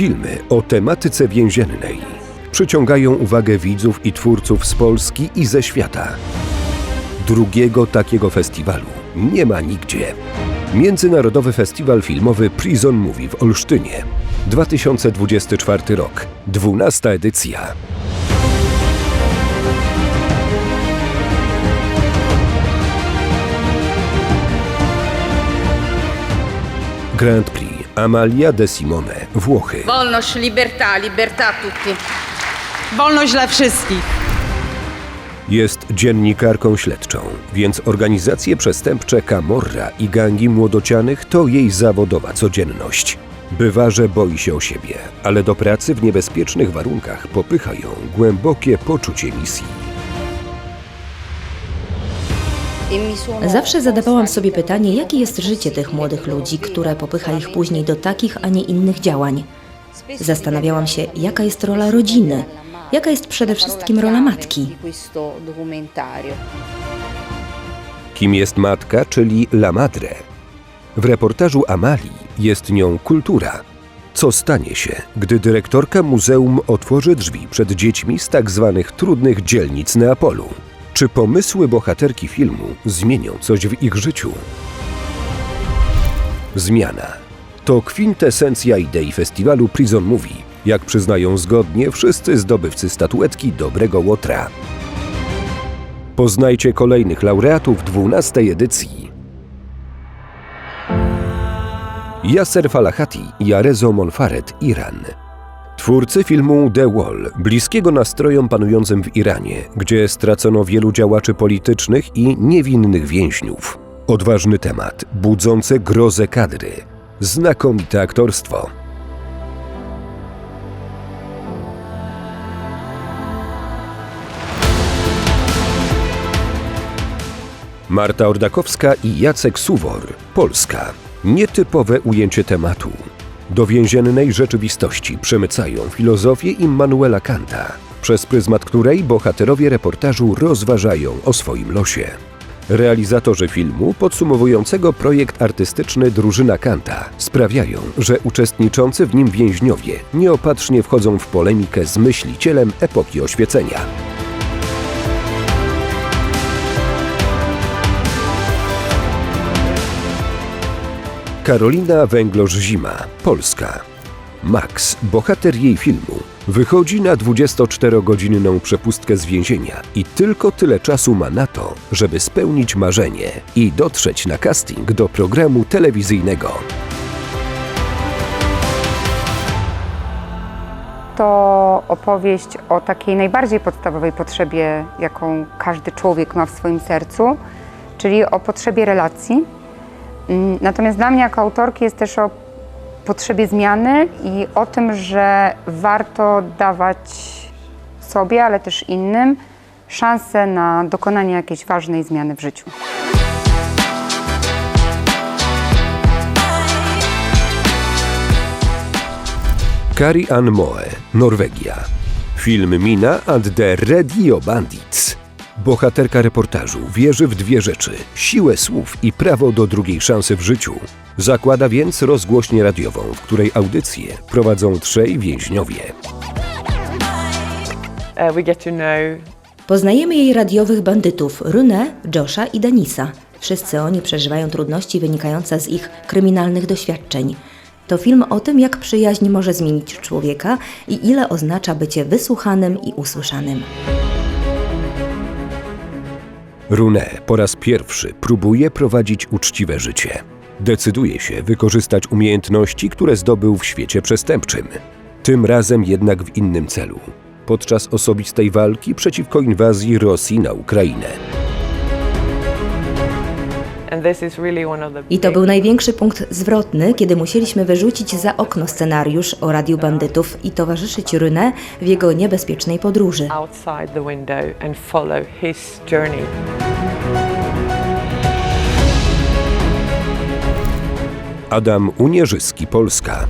Filmy o tematyce więziennej przyciągają uwagę widzów i twórców z Polski i ze świata. Drugiego takiego festiwalu nie ma nigdzie. Międzynarodowy Festiwal Filmowy Prison Movie w Olsztynie. 2024 rok. 12 edycja. Grand Prix Amalia de Simone, Włochy. Wolność, libertà, libertà tutti. Wolność dla wszystkich. Jest dziennikarką śledczą, więc organizacje przestępcze Camorra i gangi młodocianych to jej zawodowa codzienność. Bywa, że boi się o siebie, ale do pracy w niebezpiecznych warunkach popycha ją głębokie poczucie misji. Zawsze zadawałam sobie pytanie, jakie jest życie tych młodych ludzi, które popycha ich później do takich, a nie innych działań. Zastanawiałam się, jaka jest rola rodziny, jaka jest przede wszystkim rola matki. Kim jest matka, czyli La Madre? W reportażu Amalii jest nią kultura. Co stanie się, gdy dyrektorka muzeum otworzy drzwi przed dziećmi z tak zwanych trudnych dzielnic Neapolu? Czy pomysły bohaterki filmu zmienią coś w ich życiu? Zmiana to kwintesencja idei festiwalu Prison Movie, jak przyznają zgodnie wszyscy zdobywcy statuetki Dobrego Łotra. Poznajcie kolejnych laureatów 12 edycji. Yasser Falahati i Arezo Monfaret, Iran. Twórcy filmu The Wall, bliskiego nastrojom panującym w Iranie, gdzie stracono wielu działaczy politycznych i niewinnych więźniów. Odważny temat, budzące grozę kadry, znakomite aktorstwo. Marta Ordakowska i Jacek Suwor, Polska. Nietypowe ujęcie tematu. Do więziennej rzeczywistości przemycają filozofię Immanuela Kanta, przez pryzmat której bohaterowie reportażu rozważają o swoim losie. Realizatorzy filmu podsumowującego projekt artystyczny Drużyna Kanta sprawiają, że uczestniczący w nim więźniowie nieopatrznie wchodzą w polemikę z myślicielem epoki oświecenia. Karolina Węglosz-Zima, Polska. Max, bohater jej filmu, wychodzi na 24-godzinną przepustkę z więzienia i tylko tyle czasu ma na to, żeby spełnić marzenie i dotrzeć na casting do programu telewizyjnego. to opowieść o takiej najbardziej podstawowej potrzebie, jaką każdy człowiek ma w swoim sercu, czyli o potrzebie relacji. Mm, Natomiast dla mnie jako autorki jest też o potrzebie zmiany i o tym, że warto dawać sobie, ale też innym szansę na dokonanie jakiejś ważnej zmiany w życiu. Kari Ann Moe, Norwegia. Film Mina and the Radio Bandits. Bohaterka reportażu wierzy w dwie rzeczy: siłę słów i prawo do drugiej szansy w życiu. Zakłada więc rozgłośnię radiową, w której audycję prowadzą trzej więźniowie. Uh, Poznajemy jej radiowych bandytów Rune, Josha i Denisa. Wszyscy oni przeżywają trudności wynikające z ich kryminalnych doświadczeń. To film o tym, jak przyjaźń może zmienić człowieka i ile oznacza bycie wysłuchanym i usłyszanym. Rune po raz pierwszy próbuje prowadzić uczciwe życie. Decyduje się wykorzystać umiejętności, które zdobył w świecie przestępczym. Tym razem jednak w innym celu podczas osobistej walki przeciwko inwazji Rosji na Ukrainę. I to był największy punkt zwrotny, kiedy musieliśmy wyrzucić za okno scenariusz o radiu bandytów i towarzyszyć Rune w jego niebezpiecznej podróży. outside the window and follow his journey. Adam Unierzyski, Polska.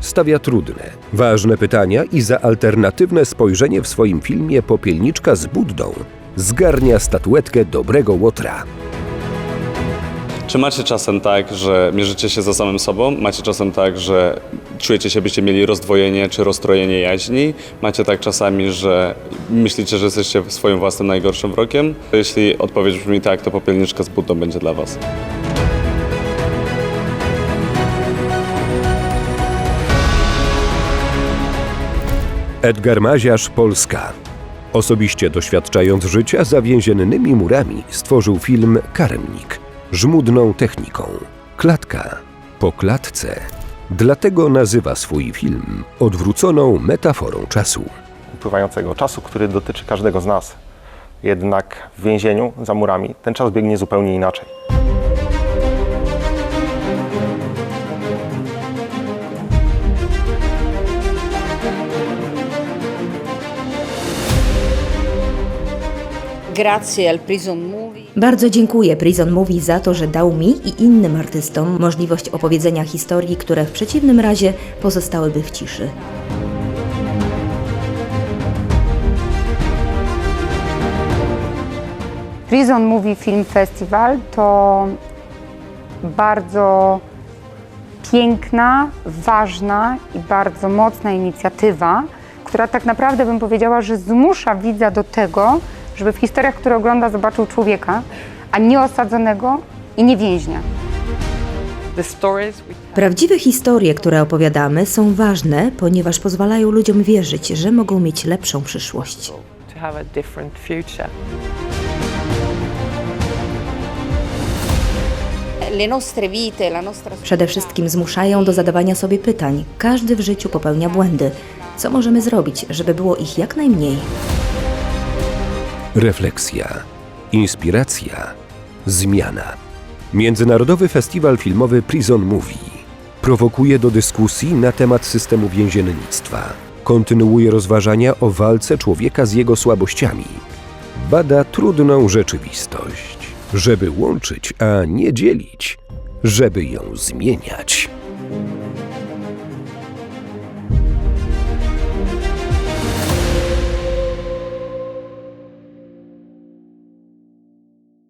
Stawia trudne, ważne pytania i za alternatywne spojrzenie w swoim filmie Popielniczka z Buddą zgarnia statuetkę Dobrego Łotra. Czy macie czasem tak, że mierzycie się ze samym sobą? Macie czasem tak, że czujecie się, byście mieli rozdwojenie czy rozstrojenie jaźni. Macie tak czasami, że myślicie, że jesteście swoim własnym najgorszym wrogiem. Jeśli odpowiedź brzmi tak, to popielniczka z Buddą będzie dla Was. Edgar Maziarz, Polska. Osobiście doświadczając życia za więziennymi murami, stworzył film Karemnik. Żmudną techniką. Klatka po klatce. Dlatego nazywa swój film odwróconą metaforą czasu. upływającego czasu, który dotyczy każdego z nas. Jednak w więzieniu, za murami, ten czas biegnie zupełnie inaczej. Grazie al Prison Movie. Bardzo dziękuję Prison Movie za to, że dał mi i innym artystom możliwość opowiedzenia historii, które w przeciwnym razie pozostałyby w ciszy. Prison Movie Film Festival to bardzo piękna, ważna i bardzo mocna inicjatywa, która tak naprawdę bym powiedziała, że zmusza widza do tego, żeby w historiach, które ogląda, zobaczył człowieka, a nie osadzonego i nie więźnia. Prawdziwe historie, które opowiadamy, są ważne, ponieważ pozwalają ludziom wierzyć, że mogą mieć lepszą przyszłość. Przede wszystkim zmuszają do zadawania sobie pytań. Każdy w życiu popełnia błędy. Co możemy zrobić, żeby było ich jak najmniej? Refleksja, inspiracja, zmiana. Międzynarodowy Festiwal Filmowy Prison Movie prowokuje do dyskusji na temat systemu więziennictwa. Kontynuuje rozważania o walce człowieka z jego słabościami. Bada trudną rzeczywistość, żeby łączyć, a nie dzielić, żeby ją zmieniać.